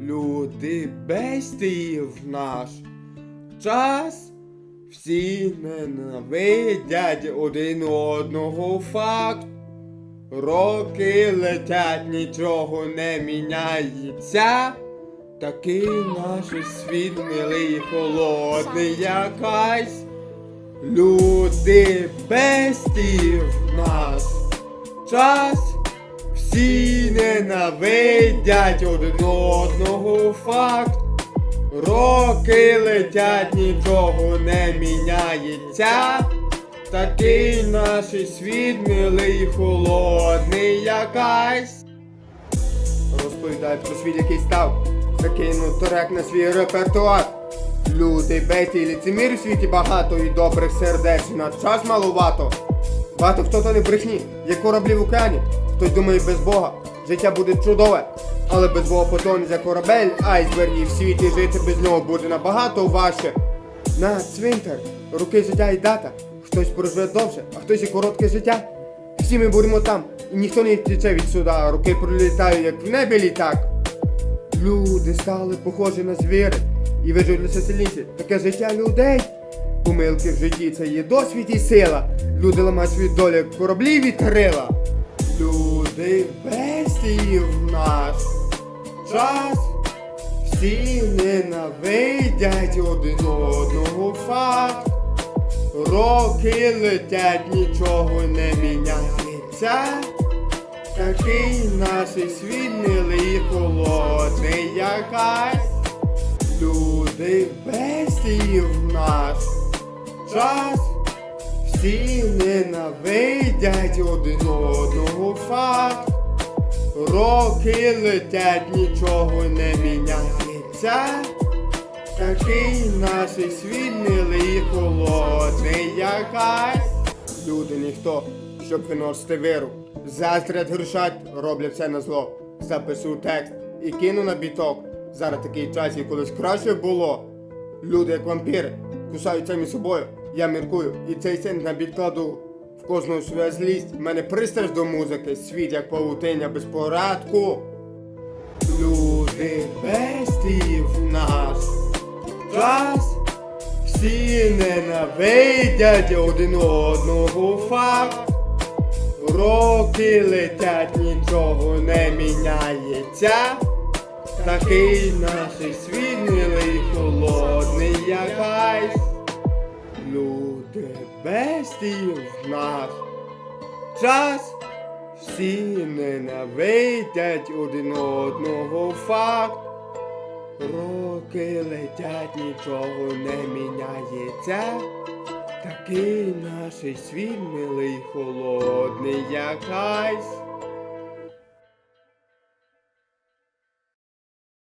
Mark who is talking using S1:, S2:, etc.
S1: люди безтіїв наш час. Всі ненавидять один одного факт. Роки летять, нічого не міняється. Такий наш світ милий і холодний якась. Люди безтів наш час. Всі ненавидять один одного факт. Роки летять, нічого не міняється. Такий наш світ милий холодний якась. Розповідають про світ, який став. Закинув трек на свій репертуар. Люди беті ліцемір у світі багато і добрих сердець на час малувато. Багато хто то не брехні, як кораблі в океані. Хтось думає без Бога, життя буде чудове. Але без Бога потоне за корабель, айсберг і в світі жити без нього буде набагато важче. На цвинтар, руки життя і дата. Хтось проживе довше, а хтось і коротке життя. Всі ми будемо там, і ніхто не втече від суда, руки пролітають, як в небі літак. Люди стали похожі на звіри і виживуть лише сильніші. Таке життя людей. Помилки в житті це є досвід і сила. Люди ламають свій долю, як кораблі від. Час. Всі ненавидять один одного факт. Роки летять, нічого не міняється. Такий наш світ милий холодний якась. Люди бездіїв наш час. Всі ненавидять один одного факт. Роки летять, нічого не міняється. Такий наш світ милий холодний якась. Люди ніхто, щоб виносити виру. Заздрять грішать, роблять все на зло. Запишу текст і кину на біток. Зараз такий час і колись краще було. Люди, як вампіри, кусаються між собою. Я міркую, і цей син на біт кладу. В кожного своя злість. В мене пристрасть до музики, світ як павутиння без порядку. Люди бездіїв наш час. Всі ненавидять один одного факт. Роки летять, нічого не міняється. Такий наш світ милий, холодний якась. Люди бездіїв наш час. Всі ненавидять один одного факт. Роки летять, нічого не міняється. Такий наш світ милий, холодний якась.